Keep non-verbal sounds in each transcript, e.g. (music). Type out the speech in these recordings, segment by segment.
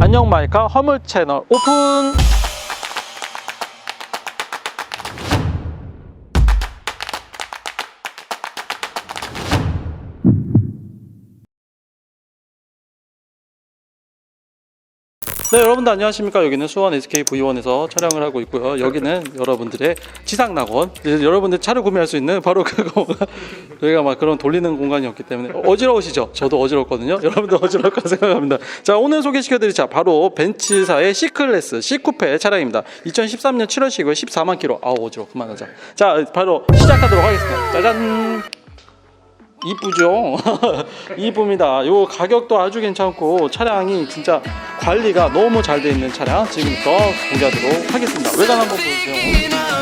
안녕 마이카 허물 채널 오픈. 네, 여러분들 안녕하십니까? 여기는 수원 SK V1에서 촬영을 하고 있고요. 여기는 여러분들의 지상 낙원. 이제 여러분들 차를 구매할 수 있는 바로 그거. (laughs) 저희가 막 그런 돌리는 공간이었기 때문에 어지러우시죠? 저도 어지럽거든요. (laughs) 여러분들 어지러울 까 생각합니다. 자, 오늘 소개시켜드릴 차 바로 벤츠사의 C클래스 C쿠페 차량입니다. 2013년 7월식이고요. 14만 킬로. 아우 어지러워. 그만하자. 자, 바로 시작하도록 하겠습니다. 짜잔. 이쁘죠? (laughs) 이쁩니다. 요 가격도 아주 괜찮고 차량이 진짜 관리가 너무 잘 돼 있는 차량 지금부터 공개하도록 하겠습니다. 외관 한번 보세요.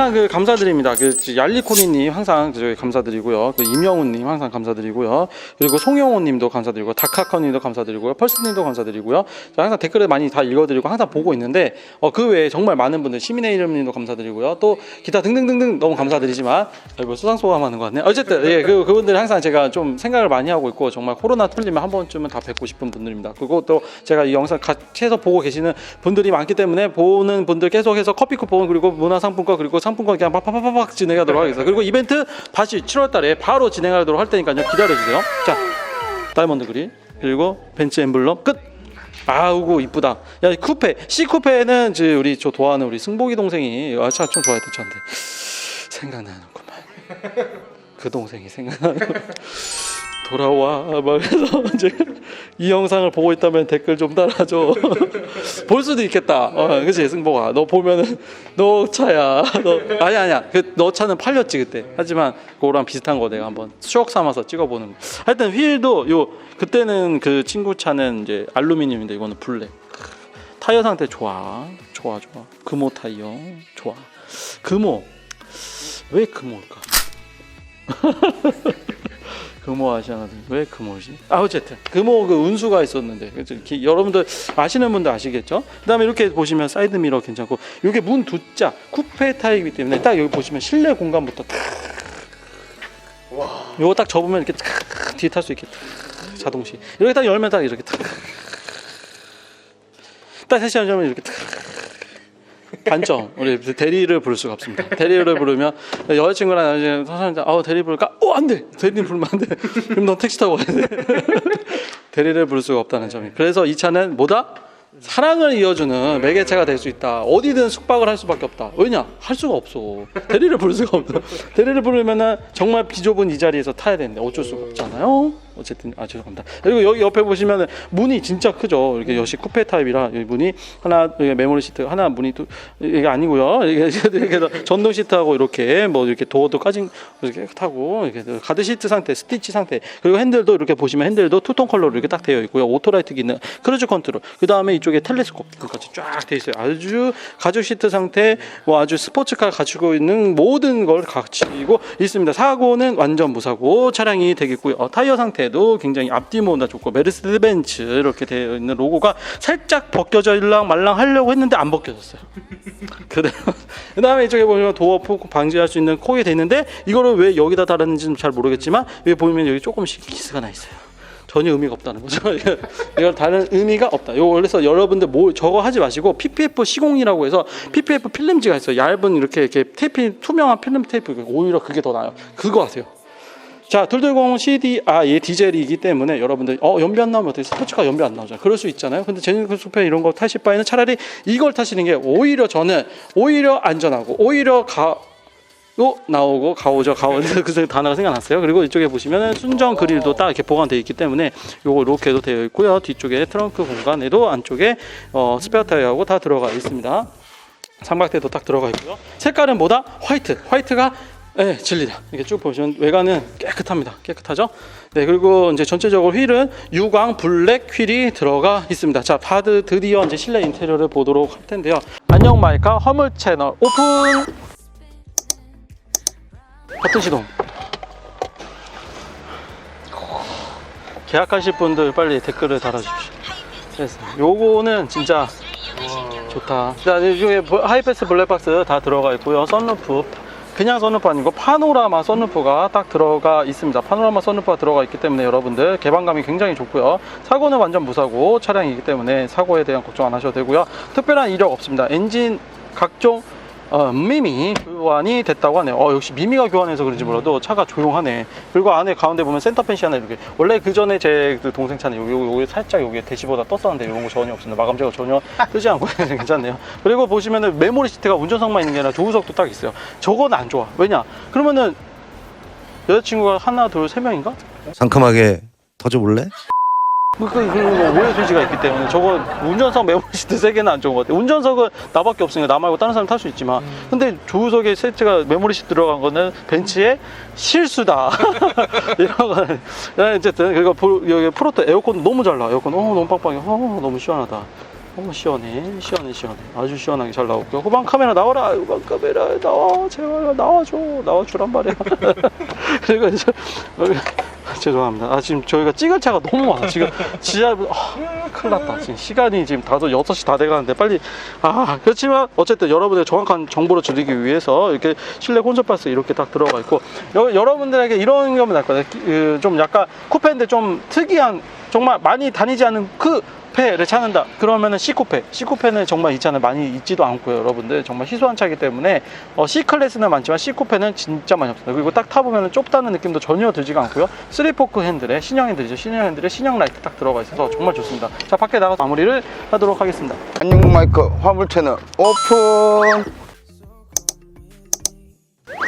항상 그 감사드립니다. 그 얄리코미님 항상 저희 감사드리고요. 그 임영훈님 항상 감사드리고요. 그리고 송영호님도 감사드리고 다카커님도 감사드리고요. 펄스님도 감사드리고요. 자, 항상 댓글을 많이 다 읽어드리고 항상 보고 있는데 어, 그 외에 정말 많은 분들 시민의 이름님도 감사드리고요. 또 기타 등등등등 너무 감사드리지만 아이고 수상소감하는 것 같네요. 어쨌든 예, 그 그분들 항상 제가 좀 생각을 많이 하고 있고 정말 코로나 털리면 한 번쯤은 다 뵙고 싶은 분들입니다. 그리고 또 제가 이 영상 같이 보고 계시는 분들이 많기 때문에 보는 분들 계속해서 커피 쿠폰 그리고 문화상품권 그리고 상 품권 그냥 팍팍팍팍 진행하도록 하겠습니다. 그리고 이벤트 다시 7월 달에 바로 진행하도록 할 테니까요. 기다려주세요. 자, 다이아몬드 그린 그리고 벤츠 엠블럼 끝. 아우고 이쁘다. 야 쿠페 C 쿠페는 이제 우리 저 좋아하는 우리 승복이 동생이 아차좀 좋아했던 차인데 생각나는구만. 그 동생이 생각나는. 돌아와. 막 그래서 (laughs) 이제 이 영상을 보고 있다면 댓글 좀 달아줘. (laughs) 볼 수도 있겠다. 어 그치 승복아. 너 보면은 너 차야. (laughs) 너 아니 아니야. 그 너 차는 팔렸지 그때. 하지만 그거랑 비슷한 거 내가 한번 추억 삼아서 찍어보는 거. 하여튼 휠도 요 그때는 그 친구 차는 이제 알루미늄인데 이거는 블랙. 타이어 상태 좋아. 좋아 좋아. 금호 타이어. 좋아. 금호. 왜 금호일까 금호 아시아나들. 왜 금호지? 아 어쨌든. 금호 그 운수가 있었는데. 그래서 이렇게 여러분들 아시는 분들 아시겠죠? 그다음에 이렇게 보시면 사이드 미러 괜찮고 이게 문 두자 쿠페 타입이기 때문에 딱 여기 보시면 실내 공간부터 탁. 요거 딱 접으면 이렇게 탁 뒤에 탈 수 있게 탁. 자동시 이렇게 딱 열면 딱 이렇게 탁딱 다시 열면 이렇게 탁 단점 우리 대리를 부를 수가 없습니다. 대리를 부르면 여자친구랑 이제 선생님 아우 대리 부를까? 어 안돼 대리 부르면 안돼. 그럼 너 택시 타고 가야 돼. (laughs) 대리를 부를 수가 없다는 점이. 그래서 이 차는 뭐다? 사랑을 이어주는 매개체가 될 수 있다. 어디든 숙박을 할 수밖에 없다. 왜냐? 할 수가 없어. 대리를 부를 수가 없어. 대리를 부르면은 정말 비좁은 이 자리에서 타야 되는데 어쩔 수가 없잖아요. 어쨌든 아 죄송합니다. 그리고 여기 옆에 보시면은 문이 진짜 크죠. 이렇게 역시 쿠페 타입이라 여기 문이 하나 여기 메모리 시트 하나 문이 또 이게 아니고요. 이게 (laughs) 전동 시트하고 이렇게 뭐 이렇게 도어도 까진 이렇게 타고 이렇게 가드 시트 상태, 스티치 상태 그리고 핸들도 이렇게 보시면 핸들도 투톤 컬러로 이렇게 딱 되어 있고요. 오토라이트 기능, 크루즈 컨트롤. 그 다음에 이쪽에 텔레스코프까지 쫙돼 있어요. 아주 가죽 시트 상태, 뭐 아주 스포츠카 갖추고 있는 모든 걸 갖추고 있습니다. 사고는 완전 무사고 차량이 되겠고요. 어, 타이어 상태 도 굉장히 앞뒤 모나 좋고 메르세드 벤츠 이렇게 되어 있는 로고가 살짝 벗겨져 일랑 말랑 하려고 했는데 안 벗겨졌어요. (laughs) 그다음에 이쪽에 보면 도어 포크 방지할 수 있는 코에 돼 있는데 이거를 왜 여기다 달았는지는 잘 모르겠지만 여기 보면 여기 조금씩 기스가 나 있어요. 전혀 의미가 없다는 거죠. (laughs) 이걸 다른 의미가 없다. 요 그래서 여러분들 뭐 저거 하지 마시고 PPF 시공이라고 해서 PPF 필름지가 있어요. 얇은 이렇게 이렇게 테이프 투명한 필름 테이프 오히려 그게 더 나아요. 그거 하세요. 자, 둘둘공 CD 아, 얘 디젤이기 때문에 여러분들 어 연비 안 나오면 어떻게 스포츠카 연비 안 나오잖아요. 그럴 수 있잖아요. 근데 제니컬 소페 이런 거 타실 바에는 차라리 이걸 타시는 게 오히려 저는 오히려 안전하고 오히려 가 또 나오고 가오죠. 가오죠 (laughs) 그 단어가 생각났어요. 그리고 이쪽에 보시면 순정 그릴도 딱 이렇게 보관되어 있기 때문에 요거 이렇게도 되어 있고요. 뒤쪽에 트렁크 공간에도 안쪽에 어, 스페어 타이어하고 다 들어가 있습니다. 삼각대도 딱 들어가 있고요. 색깔은 뭐다? 화이트. 화이트가 네, 진리다. 이렇게 쭉 보시면 외관은 깨끗합니다. 깨끗하죠? 네, 그리고 이제 전체적으로 휠은 유광 블랙 휠이 들어가 있습니다. 자, 바드 드디어 이제 실내 인테리어를 보도록 할 텐데요. 안녕 마이카 허물 채널 오픈. 버튼 시동. 계약하실 분들 빨리 댓글을 달아주십시오. 그래서 요거는 진짜 좋다. 자, 이게 하이패스 블랙박스 다 들어가 있고요. 썬루프. 그냥 썬루프 아니고 파노라마 썬루프가 딱 들어가 있습니다. 파노라마 썬루프가 들어가 있기 때문에 여러분들 개방감이 굉장히 좋고요. 사고는 완전 무사고 차량이기 때문에 사고에 대한 걱정 안 하셔도 되고요. 특별한 이력 없습니다. 엔진 각종 어, 미미 교환이 됐다고 하네요. 어, 역시 미미가 교환해서 그런지 몰라도 차가 조용하네. 그리고 안에 가운데 보면 센터 펜시 하나 이렇게. 원래 그 전에 제 그 동생 차는 여기, 여기, 살짝 여기 대시보다 떴었는데 이런 거 전혀 없습니다. 마감 제거 전혀 뜨지 않고 (laughs) 괜찮네요. 그리고 보시면은 메모리 시트가 운전석만 있는 게 아니라 조우석도 딱 있어요. 저건 안 좋아. 왜냐? 그러면은 여자친구가 하나, 둘, 세 명인가? 상큼하게 터져볼래? 그, 그, 그, 뭐 오해 소지가 있기 때문에 저거 운전석 메모리 시트 세 개는 안 좋은 것 같아요. 운전석은 나밖에 없으니까 나 말고 다른 사람 탈 수 있지만 근데 조우석에 세트가 메모리 시트 들어간 거는 벤츠의 실수다. (laughs) 이런 거는 네, 어쨌든 그리고 보- 여기 프로토 에어컨 너무 잘 나와. 에어컨 어 너무 빵빵해. 어 너무 시원하다. 너무 시원해, 시원해, 시원해. 아주 시원하게 잘 나오고요. 후방 카메라 나와라, 후방 카메라 나와, 제발 나와줘, 나와주란 말이야. (laughs) 그리고 이제 죄송합니다. 아 지금 저희가 찍을 차가 너무 많아. 지금 진짜 아, 큰일 났다. 지금 시간이 지금 다섯 여섯 시 다 돼가는데 빨리 아 그렇지만 어쨌든 여러분의 정확한 정보를 드리기 위해서 이렇게 실내 콘솔 박스 이렇게 딱 들어가 있고 여, 여러분들에게 이런 경험이 날 거예요. 그, 좀 약간 쿠페인데 좀 특이한 정말 많이 다니지 않은 그 쿠페를 찾는다. 그러면은 C쿠페. C쿠페는 정말 있잖아요. 많이 있지도 않고요. 여러분들. 정말 희소한 차이기 때문에 어, C클래스는 많지만 C쿠페는 진짜 많이 없습니다. 그리고 딱 타보면 좁다는 느낌도 전혀 들지가 않고요. 3포크 핸들에 신형 핸들이죠. 신형 핸들에 신형 라이트 딱 들어가 있어서 정말 좋습니다. 자, 밖에 나가서 마무리를 하도록 하겠습니다. 안녕 마이크 화물 채널 오픈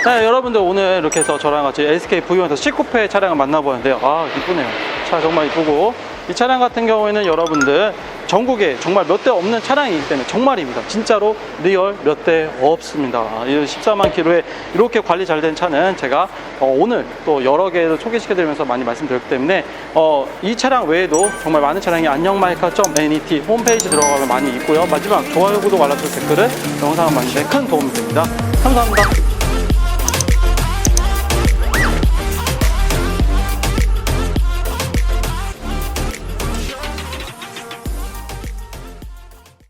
네, 여러분들 오늘 이렇게 해서 저랑 같이 SK V1에서 C쿠페 차량을 만나보는데요. 아, 이쁘네요. 차 정말 이쁘고 이 차량 같은 경우에는 여러분들 전국에 정말 몇 대 없는 차량이기 때문에 정말입니다. 진짜로 리얼 몇 대 없습니다. 이 14만 킬로에 이렇게 관리 잘 된 차는 제가 어, 오늘 또 여러 개를 소개시켜드리면서 많이 말씀드렸기 때문에 어, 이 차량 외에도 정말 많은 차량이 안녕마이카.net 홈페이지 들어가면 많이 있고요. 마지막 좋아요, 구독, 알람설 댓글은 영상을 만드는 데 큰 도움이 됩니다. 감사합니다.